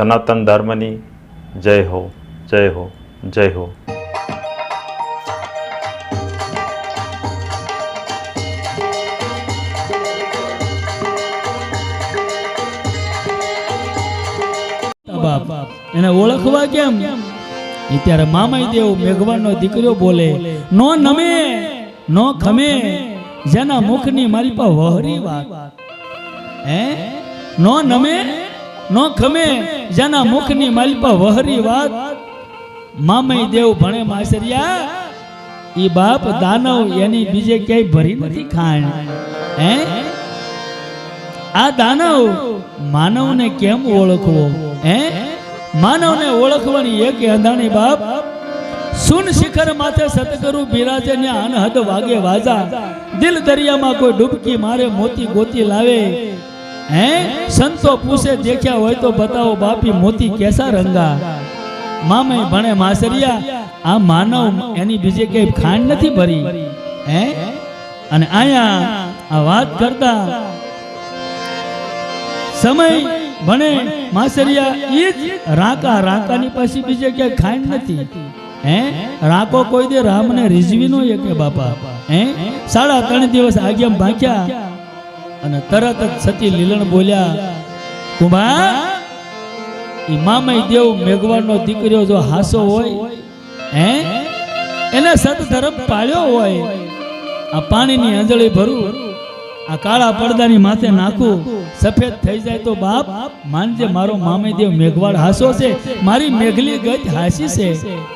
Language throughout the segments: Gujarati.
સનાતન ધર્મની જય હો જય હો જય હો. એને ઓળખવા કેમ? ઈ ત્યારે મામાઈ દેવ મેઘવાનનો દીકરો બોલે, નો નમે, નો ખમે, જેના મુખની મારી પા વહરી વાત. હે? નો નમે નો ખમે જેના મુખની મારી પા વહરી વાત મામાઈ દેવ ભણે માસરિયા ઈ બાપ દાનવ એની બીજે ક્યાંય ભરી નથી ખાણ. હે? આ દાનવ માનવને કેમ ઓળખવો? હે? માનવને ઓળખવાની એક અંધાણી બાપ સુન શિખર માથે સતગુરુ બિરાજે ને અનહદ વાગે વાજા. દિલ દરિયામાં કોઈ ડૂબકી મારે મોતી ગોતી લાવે. હે? સંતો પૂછે, દેખ્યા હોય તો બતાવો, બાપી મોતી કેસા રંગા? મામે ભણે માસરિયા, આ માનવ એની બીજે કઈ ખાંડ નથી ભરી. હે? અને આયા, આ વાત કરતા સમય ભણે માસરિયા, ઈ જ રાકા રાકાની પાછી બીજે ક્યાંય ખાંડ નથી. હે? રાકો કોઈ દે રામને રીઝવી નો કે બાપા. હે? સાડા ત્રણ દિવસ આગેમ ભાંખ્યા અને તરત જ સતી લીલણ બોલ્યા કુમાર મામય દેવ મેઘવાનનો દીકરીઓ જો હાસો હોય, હે? એને સતધર્મ પાળ્યો હોય, આ પાણીની અંજળી ભરું, આ કાળા પડદાની માથે નાખું, સફેદ થઈ જાય તો બાપ, માનજે મારો મામેદેવ મેઘવાડ હાસો છે, મારી મેઘલી ગજ હાસી છે,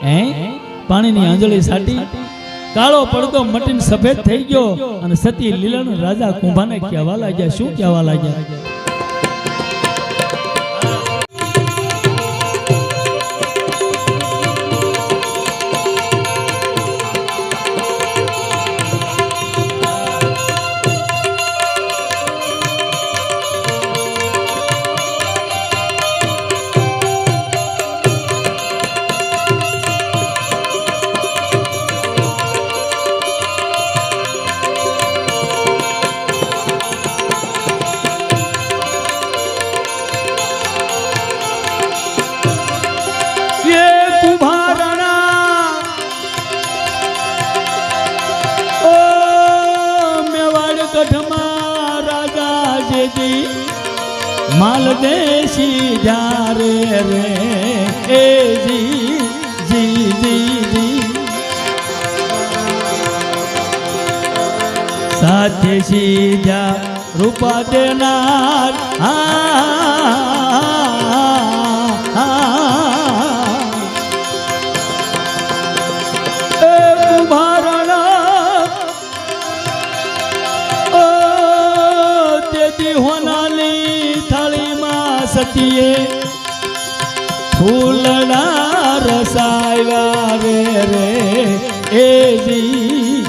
હે? પાણીની અંજળી સાટી કાળો પડદો મટીને સફેદ થઈ ગયો અને સતી લીલણ રાજા કુંભાને કહેવા લાગ્યા, શું કહેવા લાગ્યા? રાજા જેજી માલ દેશી જારે રે. એ જી જી જી જી. સાથે સીધા રૂપા દેનાર આ સતીએ ફૂલના રસાયા રે રે. એ જી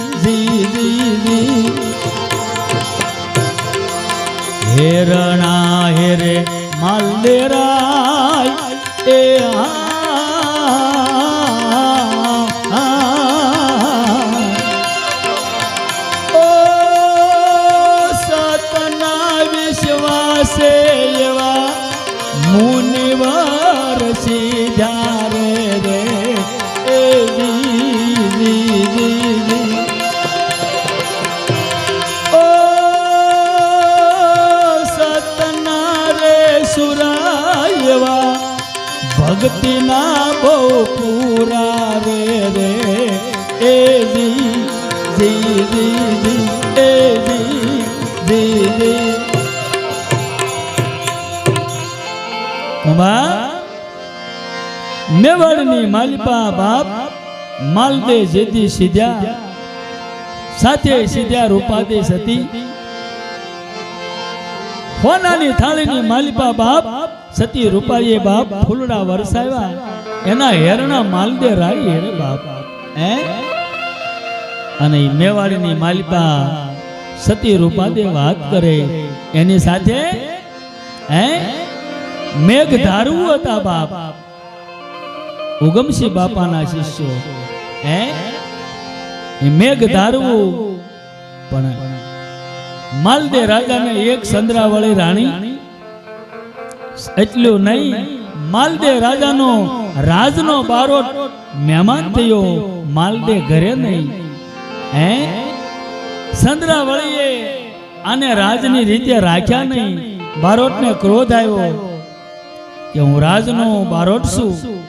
હેરણા હેરે માલદેરાય મેવાડની થાળીની માલિપા બાપ સતી ફૂલડા વરસાવ્યા. એના હેરણા માલદે રાઈ હેરે બાપ. હે? અને મેવાડીની માલિકા સતી રૂપાદે વાત કરે. એની સાથે, હે? મેઘ ધારવું હતા બાપ. ઉગમસિંહ બાપાના શિષ્યો, હે? મેઘ ધારવું. પણ માલદે રાજાને એક સંદ્રાવળી રાણી. એટલું નહીં, માલદે રાજાનો રાજનો બારો મહેમાન થયો. માલદે ઘરે નહીં. હે? સંદ્રાવળીએ આને રાજની રીતે રાખ્યા નહીં. બારોટને ક્રોધ આવ્યો કે હું રાજનો બારોટ છું.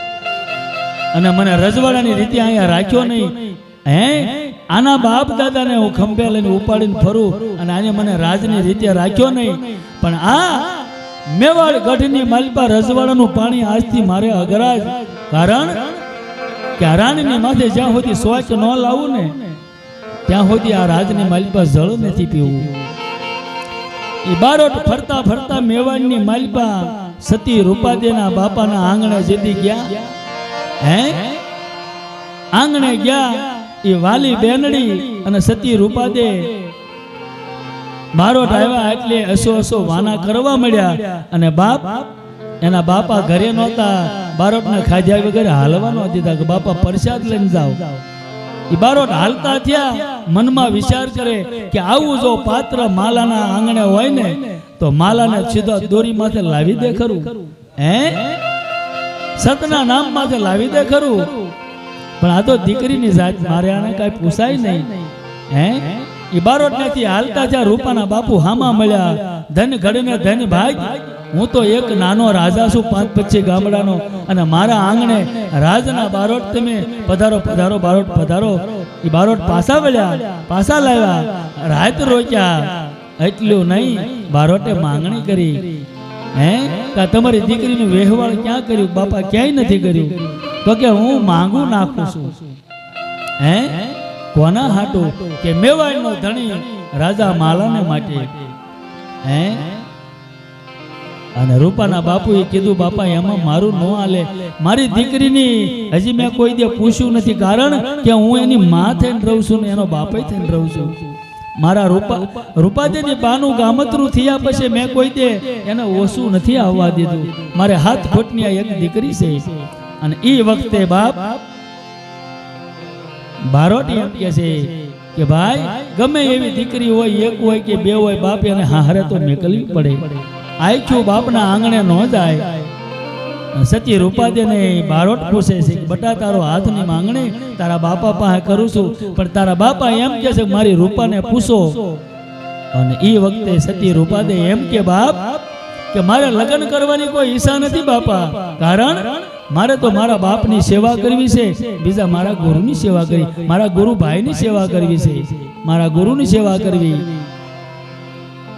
અને મને રજવાડાની રીતે અહીંયા રાખ્યો નહીં. હે? આના બાપ દાદાને હું ખંભે લઈને ઉપાડીને ફરું અને આને મને રાજની રીતે રાખ્યો નહીં. પણ આ મેવાડ ગઢની માલપા રજવાડાનું પાણી આજથી મારે અગરાજ કારણ કે આ રાણીની માથે જ્યાં સુધી સોચ ન લાવું ને ત્યાં સુધી આ રાજની માલપા જળ નથી પીવું. બારોટ ફરતા ફરતા મેવાડની માલપા સતી રૂપાદેના બાપાના આંગણે જેથી ગયા. હે? આંગણે ગયા, એ વાલી બેનડી અને સતી રૂપાદે બારોટ આવ્યા એટલે અસો અસો વાના કરવા મળ્યા અને બાપ એના બાપા ઘરે નહોતા. બારોટને ખાધ્યા વગર હાલવા ન દીધા કે બાપા પ્રસાદ લઈને જાઓ. એ હાલતા થયા, મનમાં વિચાર કરે કે આવું જો પાત્ર માલાના આંગણે હોય ને, તો માલાને સીધો દોરી માથે લાવી દે ખરું. હે? સતના નામ માથે લાવી દે ખરું. પણ આ તો દીકરીની જાત મારે આને કાંઈ પૂછાય નહીં. હે? એ હાલતા જ્યાં રૂપાના બાપુ હામા મળ્યા. ધન ઘડીને ધન ભાઈ હું તો એક નાનો રાજા છું, પાંચ પચી ગામડાનો. અને મારા આંગણે રાજના બારોટ તમે પધારો પધારો, બારોટ પધારો. એ બારોટ પાછા વળ્યા, પાછા લાવ્યા. રાત રોક્યા. એટલું નહીં, બારોટે માંગણી કરી. હે? કા તમારી દીકરીનું વ્યવહાર ક્યાં કર્યું? બાપા ક્યાંય નથી કર્યું? તો કે હું માંગુ નાખું છું. હે? કોના હાટું કે મેવાડનો ધણી રાજા માલાને માટે. હે? અને રૂપાના બાપુએ કીધું, બાપા, એમાં મારું ન હાલે. મારી દીકરીની હજી મેં કોઈ દે પૂછ્યું નથી. કારણ કે હું એની માં થઈને રહું છું ને એનો બાપે થઈને રહું છું. મારા રૂપા રૂપાદેની બાનું ગામતરું થયા પછી મેં કોઈ દે એને ઓછું નથી આવવા દીધું. મારે હાથ ફૂટની એક દીકરી છે. અને એ વખતે બાપ બારોટી એમ કે છે કે ભાઈ, ગમે એવી દીકરી હોય, એક હોય કે બે હોય, બાપ એને હારે તો મેકલવી પડે. આયચું બાપના આંગણે ન જાય. સતી રૂપાદેને બારોટ પૂછે છે બટા, તારો હાથની માંગણી તારા બાપા પાસે કરું છું, પણ તારા બાપા એમ કે છે મારી રૂપાને પૂછો. અને એ વખતે સતી રૂપાદે એમ કે બાપ, કે મારે લગ્ન કરવાની કોઈ ઈચ્છા નથી બાપા. કારણ મારે તો મારા બાપની સેવા કરવી છે. બીજા મારા ગુરુની સેવા કરવી મારા ગુરુ ભાઈની સેવા કરવી છે. મારા ગુરુની સેવા કરવી.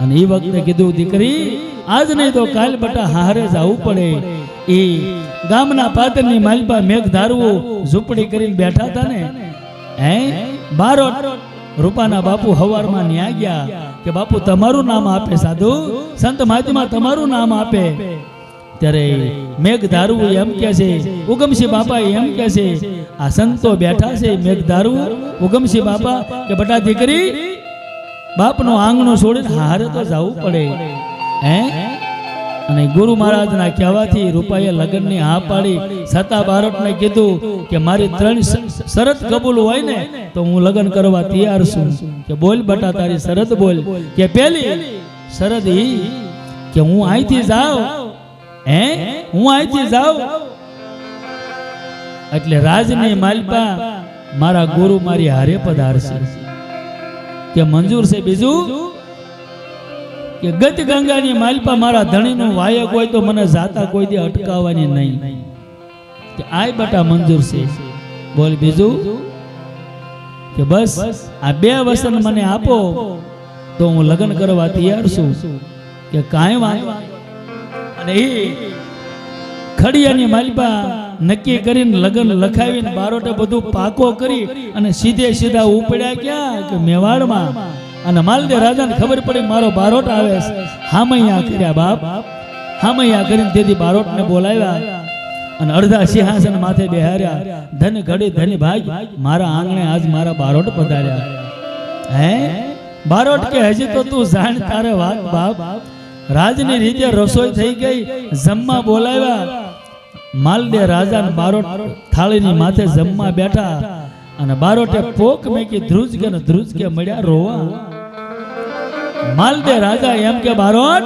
અને એ વખતે કીધું દીકરી આજ નહીં તો કાલ બટા હારે જવું પડે. એ ગામના પાદરની માલપા મેઘ ધારવું ઝૂંપડી કરીને બેઠા હતા ને. હે? બારો રૂપાના બાપુ હવારમાં ન્યા ગયા કે બાપુ તમારું નામ આપે સાધુ. સંત મહાત્મા તમારું નામ આપે. ત્યારે મેઘ ધારવું એમ કે છે ઉગમસિંહ બાપા એમ કે છે, આ સંતો બેઠા છે મેઘ ધારવું ઉગમસિંહ બાપા કે બટા દીકરી, બાપનો આંગણો છોડીને હારે તો જવું પડે. હે? અને ગુરુ મહારાજના કહેવાથી રૂપાએ લગ્નની હા પાડી છતાં બારોટને કીધું કે, મારી ત્રણ શરત કબૂલ હોય ને, તો હું લગ્ન કરવા તૈયાર છું. કે, બોલ બટા, તારી શરત બોલ. કે, પેલી શરત ઈ કે હું અહીંથી જાઉં હે? હું અહીંથી જાઉં? એટલે રાજની માલપા મારા ગુરુ મારી હારે પધારશે. કે મંજૂર છે બીજું? કે ગત ગંગાની માલપા મારા ધણીનું વાયક હોય તો મને જાતા કોઈ દી અટકાવવાની નહીં. કે આય બટા મંજૂર છે. બોલ બીજું? કે બસ, આ બે વસન મને આપો, તો હું લગ્ન કરવા તૈયાર છું. કે કાંઈ વાંધો અને એ ખડિયાની માલિપા નક્કી કરીને લગ્ન લખાવીને બારોટે બધું પાકો કરી અને સીધે સીધા ઉપડ્યા ક્યાં કે મેવાડમાં. અને માલદે રાજાને ખબર પડી મારો બારોટ આવે હામૈયા કર્યા બાપ. હામૈયા કરીને તેથી બારોટને બોલાવ્યા. અને અડધા સિંહાસન માથે બેહાર્યા. ધન ઘડી ધન ભાઈ મારા આંગણે આજ મારા બારોટ પધાર્યા. હે? બારોટ કે હજી તો તું જાણ તારે વાત બાપ. રાજની રીતે રસોઈ થઈ ગઈ જમવા બોલાવ્યા. માલદે રાજા બારોટ થાળીની માથે જમવા બેઠા. અને બારોટે પોક મેકી ધ્રુજકે ને ધ્રુજકે મળ્યા રોવા. માલદે રાજા એમ કે બારોટ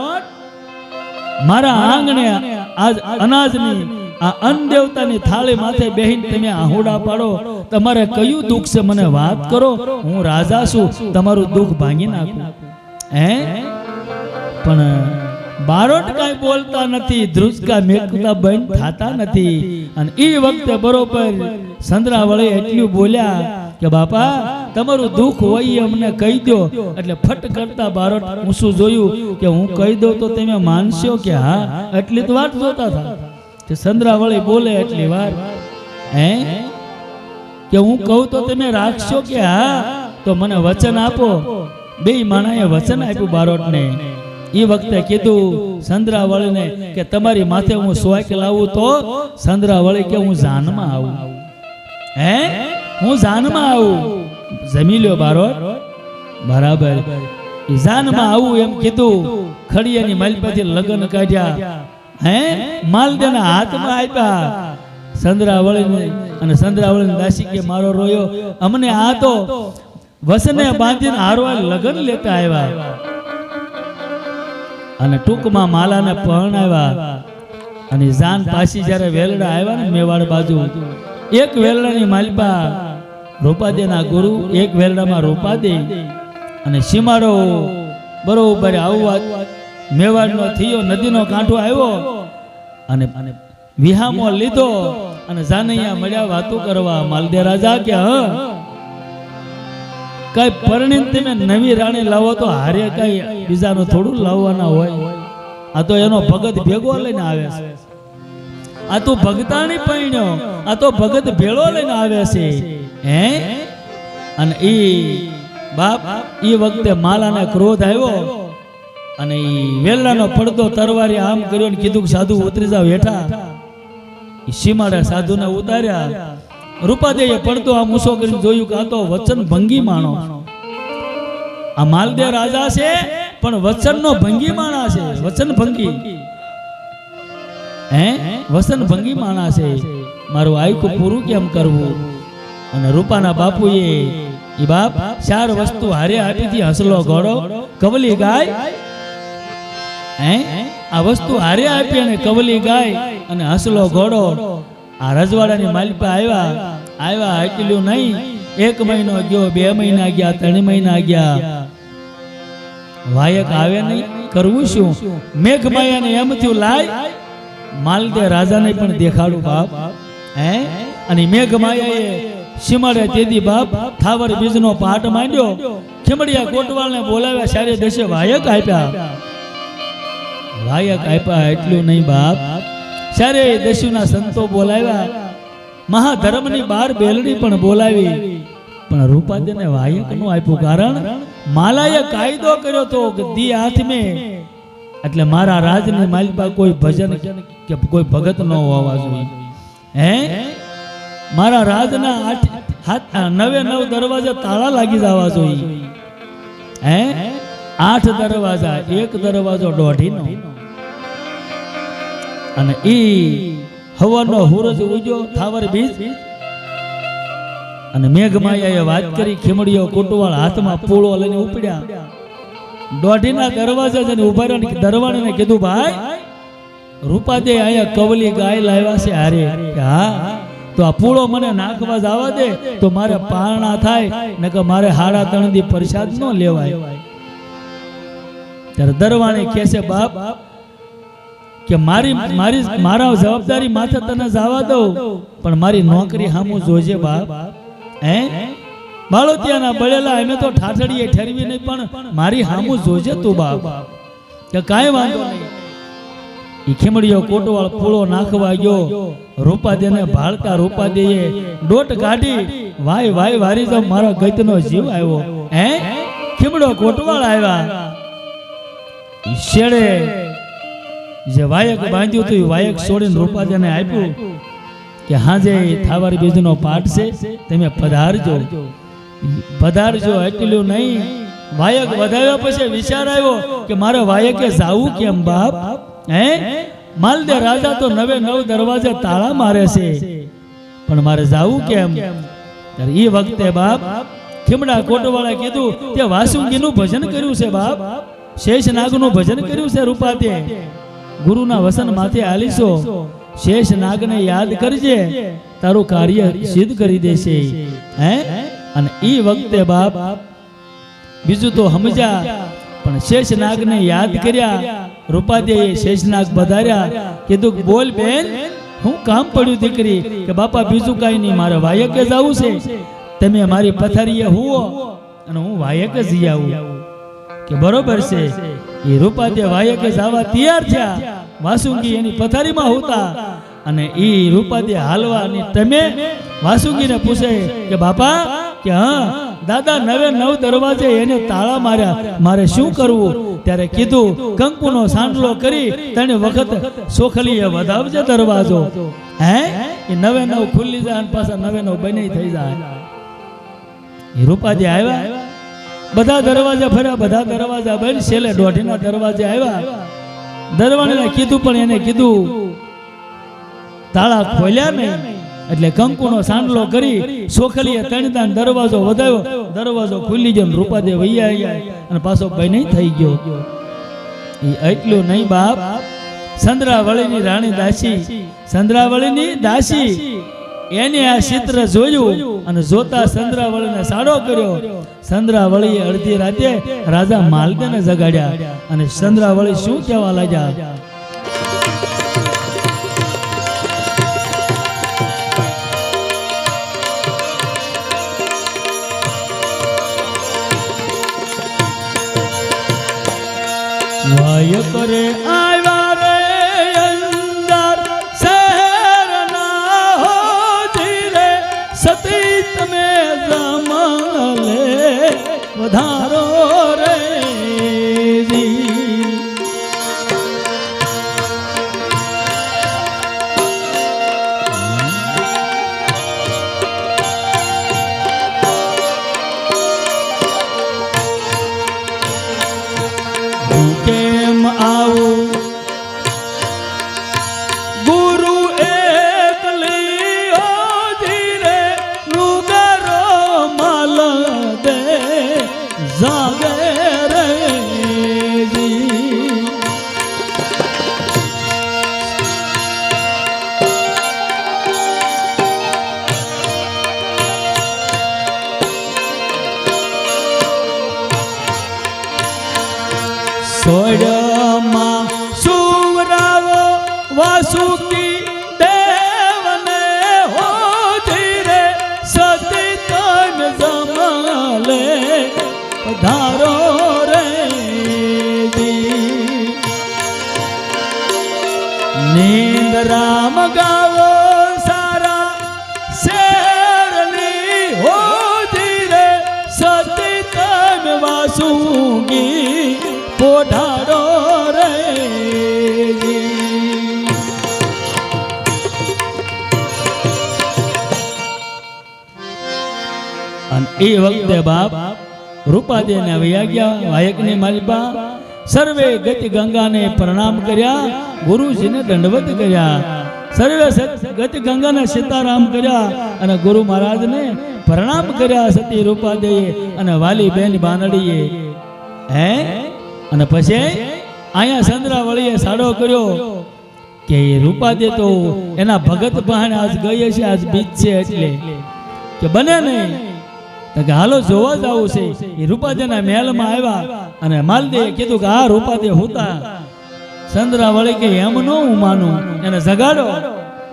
મારા આંગણે આજ અનાજની આ અનદેવતાની થાળી માથે બેહીને તમે આહુડા પાડો. તમારે કયું દુઃખ છે મને વાત કરો? હું રાજા છું. તમારું દુઃખ ભાંગી નાખું. હે? પણ બારોટ કાંઈ બોલતા નથી, ધ્રુજકા મેકતા બંધ થતા નથી. અને એ વખતે બરોબર સંદ્રાવળે એટલું બોલ્યા કે બાપા, તમારું દુઃખ હોય અમને કહી દો. એટલે ફટ કરતા બારોટ શું જોયું કે હું કહી દઉં તો તમે માનશો કે હા? એટલી તો વાત જોતા હતા. કે સંદ્રાવળી બોલે એટલી વાર, હે? કે હું કહું તો તમે રાખશો કે હા? તો મને વચન આપો. બે માણાએ વચન આપ્યું બારોટને. એ વખતે કીધું સંદ્રાવળીને કે તમારી માથે હું સ્વાક લાવું તો સંદ્રાવળી કે હું જાનમાં આવું. હે? હું જાનમાં આવું. જમી લ્યો બારો બરાબર. જાનમાં આવું એમ કીધું. ખડિયાની માલપાથી લગ્ન કાઢ્યા. હે? માલદેના હાથમાં આપ્યા. સંદ્રાવળીને અને સંદ્રાવળીને દાસી કે મારો રોયો. અમને આ તો વસને બાંધીને હારવા લગ્ન લેતા આવ્યા. અને ટૂંકમાં માલાને પરણાવ્યા. અને જાન પાછી જ્યારે વેલડા આવ્યા ને મેવાડ બાજુ, એક વેલડાની માલપા રૂપાદેના ગુરુ, એક વેલડામાં રૂપાદે અને સીમાડો બરોબર આવવા મેવાડનો થયો, નદીનો કાંઠો આવ્યો અને વિહામો લીધો અને જાનૈયા મળ્યા વાતો કરવા, માલદે રાજા કે, હ કઈ પરણીને તમે નવી રાણી લાવો તો હારે કઈ બીજાનું થોડું લાવવાના હોય. આ તો એનો ભગત ભેગો લઈને આવે છે. આ તો ભગતાણી પૈણ્યો આ તો ભગત ભેળો લઈને આવે છે. હે? અને ઈ બાપ, ઈ વખતે માલાને ક્રોધ આવ્યો અને ઈ વેલાનો પડદો તરવારી આમ કર્યો ને કીધું કે સાધુ ઉતરી જાવ હેઠા. સીમાડે સાધુને ઉતાર્યા. રૂપાદેએ પડતો આ મૂસો કરીને જોયું કે આ તો વચન ભંગી માણો. આ માલદેવ રાજા છે, પણ વચનનો ભંગી માણા છે, વચન ભંગી. હે? વચન ભંગી માણા છે. મારું આયકું પૂરું કેમ કરવું? અને રૂપાના બાપુએ એ બાપ ચાર વસ્તુ હારે આપી હતી, હસલો ઘોડો, કવલી ગાય. હે? આ વસ્તુ હારે આપી અને કવલી ગાય અને હસલો ઘોડો. આ રજવાડાની માલિકા આવ્યા. આવ્યા એટલું નહીં. એક મહિનો ગયો, બે મહિના ગયા, ત્રણ મહિના ગયા. વાયક આવે નહીં, કરવું શું? મેઘ માયાને એમ થયું, લાય, માલદે રાજાને પણ દેખાડું બાપ. હે? અને મેઘ માયાએ સીમાડે તેદી બાપ થાવર બીજનો પાટ માંડ્યો. ખીમડિયા કોટવાળને બોલાવ્યા, સારે દશે વાયક આપ્યા. વાયક આપ્યા એટલું નહીં બાપ. સારે દેશુના સંતો બોલાવ્યા. મહાધર્મની બાર બેલડી પણ બોલાવી. પણ રૂપાદેને વાયકનું આપ્યું કારણ માલાએ કાયદો કર્યો તો દી હાથ મેં એટલે મારા રાજની માલિકા કોઈ ભજન કે કોઈ ભગત ન હોવા જોઈએ. હે? મારા રાજના આઠ હાથ નવે નવ દરવાજા તાળા લાગી જવા જોઈએ. હે? આઠ દરવાજા એક દરવાજો દોઢીનો. અને ઈ હવાનો હુરજ ઉજ્યો, થાવર બીજ. અને મેઘમાયાએ વાત કરી, ખીમડીઓ કોટવાળ હાથમાં પૂળો લઈને ઉપડ્યા. દોઢીના દરવાજા જઈને ઊભા રહ્યા દરવાણીને કીધું, ભાઈ રૂપાદે અહીંયા કવલી ગાય લાવ્યા છે હારે. હા, તો આ પૂળો મને નાખવા જવા દે, તો મારે પારણા થાય ને કે મારે હાડા ત્રણ દી પ્રસાદ ન લેવાય. ત્યારે દરવાણી છે, બાપ કે મારી મારી મારા જવાબદારી માથે તને જવા દઉં, પણ મારી નોકરી હામું જોજે બાપ. હે? બાળોતિયાના બળેલા, અમે તો ઠાઠડીએ ઠેરવી નહીં, પણ મારી હામું જોજે તું બાપ. કે કાંઈ વાંધો નહીં. ઈ ખીમડીયો કોટવાળ પૂળો નાખવા ગયો. રૂપાદેને ભાળતા રૂપાદેએ ડોટ કાઢી, વાય વાય, વારી જાવ મારો ગતનો જીવ આવ્યો. હે? ખીમડો કોટવાળ આવ્યા. શેડે જે વાયક બાંધ્યું હતું, એ વાયક છોડીને રૂપાજાને આપ્યું કે હાજે થાવાર બીજનો પાઠ છે, તમે પધારજો. પધારજો, એટલું નહીં. વાયક વધાવ્યા પછી વિચાર આવ્યો કે મારે વાયકે જાવું કેમ બાપ? હે? માલદે રાજા તો નવે નવ દરવાજે તાળા મારે છે. પણ મારે જાવું કેમ? એ વખતે બાપ ખીમડા કોટવાળા કીધું તે વાસુંગીનું ભજન કર્યું છે બાપ. શેષ નાગનું ભજન કર્યું છે રૂપાતે. ગુરુના વસન માથે આલીશો. શેષ નાગને યાદ કરજે. તારું કાર્ય સિદ્ધ કરી દેશે. હે? અને ઈ વખતે બાપ બીજું તો સમજ્યા. પણ શેષનાગને યાદ કર્યા. રૂપાદેએ શેષનાગ વધાર્યા કીધું, બોલ બેન, હું કામ પડ્યું દીકરી, કે બાપા બીજું કાંઈ નહીં, મારે વાયકે જવું છે. તમે મારી પથારીએ હુઓ અને હું વાયક જ આવું. કે બરોબર છે. એ રૂપાદે વાયકે જવા તૈયાર થયા. વાસુંગી એની પથારીમાં હોતા અને એ રૂપાદી હાલવા હાલવાની તમે વાસુંગીને પૂછે કે બાપા, કે હા, દાદા નવે નવ દરવાજે એને તાળા માર્યા. મારે શું કરવું? ત્યારે કીધું, કંકુનો સાંડલો કરી તને વખત સોખલીએ વધાવજે દરવાજો. હે? એ નવે નવ ખુલ્લી જાય અને પાછા નવે નવ બની થઈ જાય. રૂપાજી આવ્યા. બધા દરવાજા ફર્યા, બધા દરવાજા બંધ. છેલ્લે દોઢીના દરવાજે આવ્યા. દરવાજાને કીધું પણ એને કીધું તાળા ખોલ્યા નહીં એટલે કંકુનો સાંડલો કરી સોખલીએ તણદાન દરવાજો વધાવ્યો. દરવાજો ખુલી ગયો રૂપાદેવ વૈયા આવ્યા અને પાછો બની થઈ ગયો. એ એટલું નહીં બાપ. સંદ્રાવળીની રાણી દાસી. સંદ્રાવળીની દાસી. એને આ ચિત્ર જોયું. અને જોતા સંદ્રાવળીને સાડો કર્યો. સંદ્રાવળીએ અડધી રાતે રાજા માલદેને જગાડ્યા અને સંદ્રાવળી શું કહેવા લાગ્યા વાય કરે આવ્યા નીંદ રામ ગાવો સારા શેરની હો ધીરે સતી તન વાસુગી પોઢાડો રે અને એ વખતે બાપ રૂપાદેને વૈયા ગયા વાયકની માલિબા સર્વે ગતિ ગંગાને પ્રણામ કર્યા ગુરુજીને દંડવત કર્યા સર્વે ગતિ ગંગાને સીતારામ કર્યા અને ગુરુ મહારાજને પ્રણામ કર્યા સતી રૂપાદેએ અને વાલી બેન બાનડીએ. હે? અને પછી અહીંયા સંદ્રાવળીએ સાડો કર્યો કે એ રૂપાદે તો એના ભગત બહાને આજ ગઈ છે આજ બીજ છે એટલે. કે બને નહીં. તો કે હાલો જોવા જ આવું છે એ રૂપાદેના મહેલમાં આવ્યા. અને માલદેવ કીધું કે આ રૂપાદે હુતા. ચંદ્રાવળી કે એમ નો હું માનું. એને જગાડો.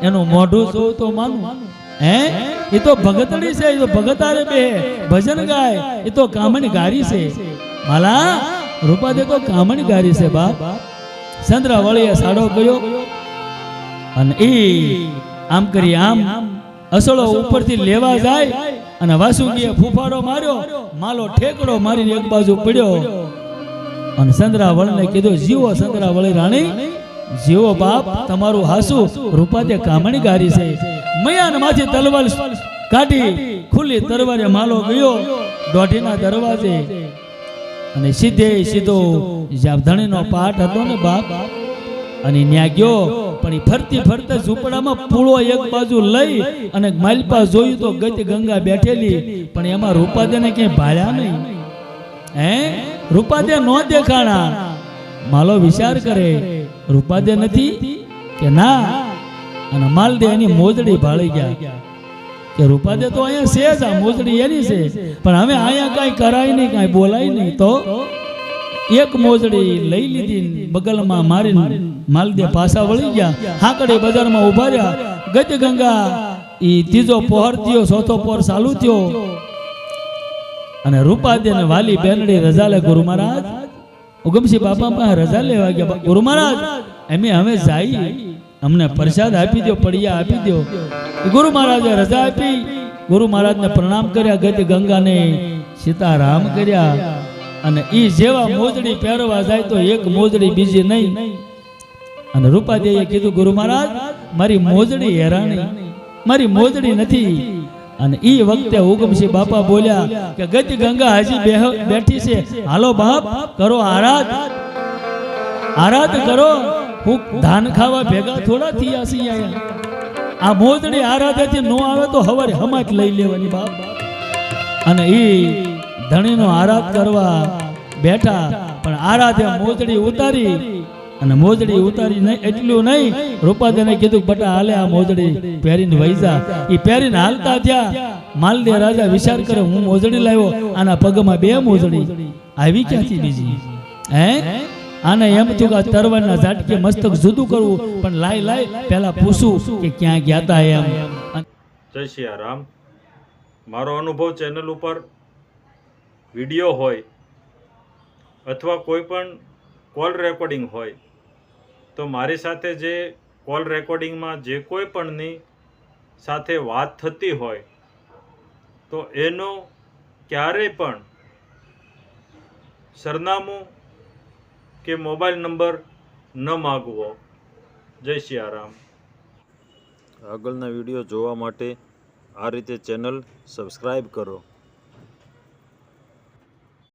એનું મોઢું જોઉં તો માનું? હે? એ તો ભગતડી છે, એ તો ભગતારે બે. ભજન ગાય, એ તો કામણી ગારી છે. માલા રૂપાદે તો કામણી ગારી છે બાપ. ચંદ્રાવળીએ સાડો ગયો અને એ આમ કરી આમ અસળો ઉપરથી લેવા જાય અને વાસુકીએ ફૂફાડો માર્યો, માલો ઠેકડો મારીને એક બાજુ પડ્યો. અને સંદ્રાવળને કીધું, જીવો સંદ્રાવળી રાણી, જીવો બાપ, તમારું હાસુ રૂપાતે કામણી ગારી છે. મયાનમાંથી તલવાર કાઢી, ખુલ્લી તરવારે માલો ગયો દોઢીના દરવાજે. અને સીધે સીધો જ્યાં ધણીનો પાઠ હતો ને બાપ? અને ન્યા ગયો પણ એ ફરતી ફરતે ઝૂંપડામાં પૂળો એક બાજુ લઈ અને માલપા જોયું તો ગતિ ગંગા બેઠેલી, પણ એમાં રૂપાદેને ક્યાંય ભાળ્યા નહીં. હે? રૂપાદે નો દેખાણા. માલો વિચાર કરે, રૂપાદે નથી? કે ના. અને માલદે એની મોજડી ભાળી ગયા. કે રૂપાદે તો અહીંયા છે જ, આ મોજડી એની છે. પણ હવે અહીંયા કાંઈ કરાય નહીં, કાંઈ બોલાય નહીં. તો એક મોજડી લઈ લીધી, બગલમાં મારીને માલદે પાછા વળી ગયા. હાકડે બજારમાં ઊભા રહ્યા. ગજ ગંગા ઈ ત્રીજો પહોર થયો ચોથો પહોર ચાલુ થયો. અને રૂપાદે ને વાલી બેનડી રજા લે ગુરુ મહારાજ. ઉગમસિંહ બાપા પાસે રજા લેવા ગયા. ગુરુ મહારાજ અમે હવે જાય અમને પ્રસાદ આપી દો પડિયા આપી દો. ગુરુ મહારાજે રજા આપી. ગુરુ મહારાજને પ્રણામ કર્યા ગતિ ગંગાને સીતારામ કર્યા. અને ઈ જેવા મોજડી પહેરવા જાય તો એક મોજડી બીજી નહીં. અને રૂપાદેવીએ કીધું, ગુરુ મહારાજ, મારી મોજડી હેરાણી મારી મોજડી નથી. અને એ વખતે ઉગમસિંહ બાપા બોલ્યા કે, ગતિ ગંગા હજી બેઠી છે. હાલો બાપ, કરો આરાધ. આરાધ કરો. હું ધાન ખાવા ભેગા થોડા થયા છીએ આ મોજડી આરાધેથી નો આવે તો હવારે હમાચ લઈ લેવાની બાપ. અને એ ધણીનો આરાધ કરવા બેઠા, પણ આરાધે મોજડી ઉતારી. અને મોજડી ઉતારી નહીં એટલું નહીં રૂપાદેને કીધું, બટા, હાલે આ મોજડી. પહેરીને વૈજા એ પહેરીને હાલતા થયા. માલદે રાજા વિચાર કરે હું મોજડી લાવ્યો, આના પગમાં બે મોજડી. આવી ક્યાંથી બીજી? હે? આને એમ થયું કે આ ઝાટકે મસ્તક જુદું કરવું, પણ લાય લાય, પહેલા પૂછું કે ક્યાં ગયા હતા એમ. જય રામ. મારો અનુભવ ચેનલ ઉપર વીડિયો હોય અથવા કોઈ પણ કોલ રેકોર્ડિંગ હોય તો મારી સાથે જે કોલ રેકોર્ડિંગમાં જે કોઈ પણની સાથે વાત થતી હોય, તો એનો ક્યારેય પણ સરનામું કે મોબાઈલ નંબર ન માગવો. જય સિયારામ આગળના વીડિયો જોવા માટે આ રીતે ચેનલ સબસ્ક્રાઈબ કરો.